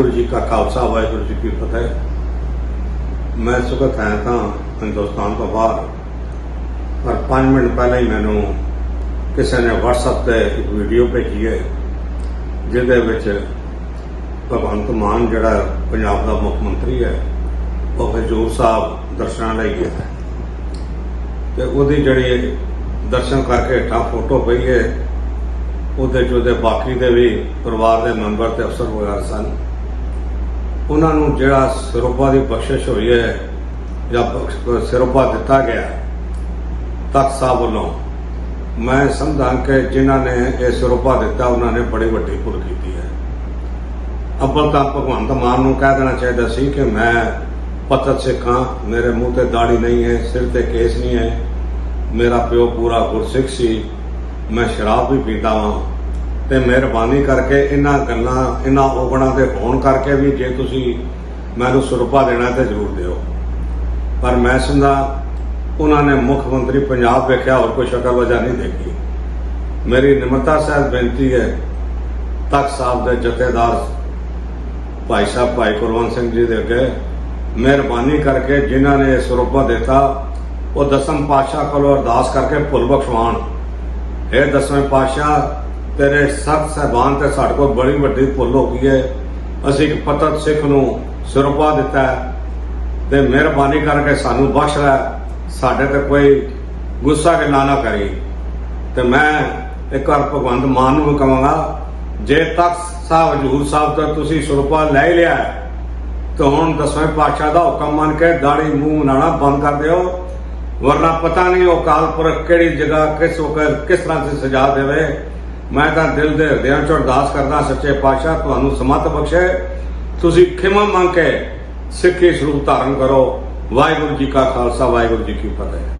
ਵਾਹਿਗੁਰੂ ਜੀ ਕਾ ਖਾਲਸਾ, ਵਾਹਿਗੁਰੂ ਜੀ ਕੀ ਫਤਿਹ। ਮੈਂ ਸੁਖਤ ਹੈ ਤਾਂ ਹਿੰਦੁਸਤਾਨ ਤੋਂ ਬਾਹਰ। ਪਰ 5 ਮਿੰਟ ਪਹਿਲਾਂ ਹੀ ਮੈਨੂੰ ਕਿਸੇ ਨੇ WhatsApp ਤੇ ਇੱਕ ਵੀਡੀਓ ਭੇਜੀ ਹੈ, ਜਿਹਦੇ ਵਿੱਚ ਭਗਵੰਤ ਮਾਨ ਜਿਹੜਾ ਪੰਜਾਬ ਦਾ ਮੁੱਖ ਮੰਤਰੀ ਹੈ, ਉਹ ਹਜੂਰ ਸਾਹਿਬ ਦਰਸ਼ਨਾਂ ਲਈ ਗਿਆ ਹੈ। ਤੇ ਉਹਦੀ ਜਿਹੜੀ ਦਰਸ਼ਨ ਕਰਕੇ ਹੇਠਾਂ ਫੋਟੋ ਪਈ ਹੈ, ਉਹਦੇ ਚ ਉਹਦੇ ਬਾਕੀ ਦੇ ਵੀ ਪਰਿਵਾਰ ਦੇ ਮੈਂਬਰ ਤੇ ਅਫਸਰ ਵਗੈਰਾ ਸਨ। ਉਹਨਾਂ ਨੂੰ ਜਿਹੜਾ ਸਰੋਪਾ ਦੀ ਬਖਸ਼ਿਸ਼ ਹੋਈ ਹੈ, ਜਾਂ ਬਖਸ਼- ਸਿਰੋਪਾ ਦਿੱਤਾ ਗਿਆ, ਤਖਤ ਸਾਹਿਬ ਵੱਲੋਂ, ਮੈਂ ਸਮਝਾਂ ਕਿ ਜਿਨ੍ਹਾਂ ਨੇ ਇਹ ਸਰੋਪਾ ਦਿੱਤਾ, ਉਹਨਾਂ ਨੇ ਬੜੀ ਵੱਡੀ ਭੁੱਲ ਕੀਤੀ ਹੈ। ਅੱਬਲ ਤਾਂ ਭਗਵੰਤ ਮਾਨ ਨੂੰ ਕਹਿ ਦੇਣਾ ਚਾਹੀਦਾ ਸੀ ਕਿ ਮੈਂ ਪਤਤ ਸਿੱਖਾਂ, ਮੇਰੇ ਮੂੰਹ ਤੇ ਦਾੜੀ ਨਹੀਂ ਹੈ, ਸਿਰ ਤੇ ਕੇਸ ਨਹੀਂ ਹੈ, ਮੇਰਾ ਪਿਓ ਪੂਰਾ ਗੁਰਸਿੱਖ ਸੀ, ਮੈਂ ਸ਼ਰਾਬ ਵੀ ਪੀਂਦਾ ਵਾਂ। ਤੇ ਮਿਹਰਬਾਨੀ ਕਰਕੇ ਇਹਨਾਂ ਗੱਲਾਂ, ਇਹਨਾਂ ਔਗਣਾਂ ਦੇ ਹੋਣ ਕਰਕੇ ਵੀ ਜੇ ਤੁਸੀਂ ਮੈਨੂੰ ਸੁਰਪਾ ਦੇਣਾ ਤੇ ਜ਼ਰੂਰ ਦਿਓ। ਪਰ ਮੈਂ ਸਮਝਦਾ ਉਹਨਾਂ ਨੇ ਮੁੱਖ ਮੰਤਰੀ ਪੰਜਾਬ ਵੇਖਿਆ, ਹੋਰ ਕੋਈ ਸ਼ਕਲ ਵਜ੍ਹਾ ਨਹੀਂ ਦੇਖੀ। ਮੇਰੀ ਨਿਮਰਤਾ ਸਾਹਿਬ ਬੇਨਤੀ ਹੈ, ਤਖਤ ਸਾਹਿਬ ਦੇ ਜਥੇਦਾਰ ਭਾਈ ਸਾਹਿਬ, ਭਾਈ ਕੁਲਵੰਤ ਸਿੰਘ ਜੀ ਦੇ ਅੱਗੇ ਮਿਹਰਬਾਨੀ ਕਰਕੇ ਜਿਨ੍ਹਾਂ ਨੇ ਇਹ ਸਰੂਪਾ ਦਿੱਤਾ, ਉਹ ਦਸਮ ਪਾਤਸ਼ਾਹ ਕੋਲੋਂ ਅਰਦਾਸ ਕਰਕੇ ਭੁੱਲ ਬਖਸ਼ਵਾਣ ਇਹ ਦਸਵੇਂ ਪਾਤਸ਼ਾਹ ਤੇਰੇ ਸਖਤ ਸਹਿਬਾਨ ਤੇ ਸਾਡੇ ਕੋਲ ਬੜੀ ਵੱਡੀ ਭੁੱਲ ਹੋ ਗਈ ਹੈ। ਅਸੀਂ ਇੱਕ ਪਤਤ ਸਿੱਖ ਨੂੰ ਸਰੂਪਾ ਦਿੱਤਾ ਤੇ ਮਿਹਰਬਾਨੀ ਕਰਕੇ ਸਾਨੂੰ ਬਖਸ਼ ਲੈ। ਸਾਡੇ ਤੇ ਕੋਈ ਗੁੱਸਾ ਗਿਲਾ ਨਾ ਕਰੀ। ਤੇ ਮੈਂ ਇੱਕ ਵਾਰ ਭਗਵੰਤ ਮਾਨ ਨੂੰ ਵੀ ਕਹਾਂਗਾ, ਜੇ ਤੱਕ ਸਾਹਿਬ, ਹਜੂਰ ਸਾਹਿਬ ਤੋਂ ਤੁਸੀਂ ਸਰੂਪਾ ਲੈ ਲਿਆ, ਤਾਂ ਹੁਣ ਦਸਵੇਂ ਪਾਤਸ਼ਾਹ ਦਾ ਹੁਕਮ ਮੰਨ ਕੇ ਦਾੜੀ ਮੂੰਹ ਮਨਾਣਾ ਬੰਦ ਕਰ ਦਿਓ, ਵਰਨਾ ਪਤਾ ਨਹੀਂ ਉਹ ਕਾਲ ਕਿਹੜੀ ਜਗ੍ਹਾ ਕਿਸ ਵਕਤ ਕਿਸ ਤਰ੍ਹਾਂ ਦੀ ਸਜ਼ਾ ਦੇਵੇ। ਮੈਂ ਤਾਂ ਦਿਲ ਦੇ ਹਿਰਦਿਆਂ ਚ ਅਰਦਾਸ ਕਰਦਾ, ਸੱਚੇ ਪਾਤਸ਼ਾਹ, ਤੁਹਾਨੂੰ ਸਮਤ ਬਖਸ਼ੇ। ਤੁਸੀਂ ਖਿਮਾ ਮੰਗ ਕੇ ਸਿੱਖੀ ਸਰੂਪ ਧਾਰਨ ਕਰੋ। ਵਾਹਿਗੁਰੂ ਜੀ ਕਾ ਖਾਲਸਾ, ਵਾਹਿਗੁਰੂ ਜੀ ਕੀ ਫਤਿਹ।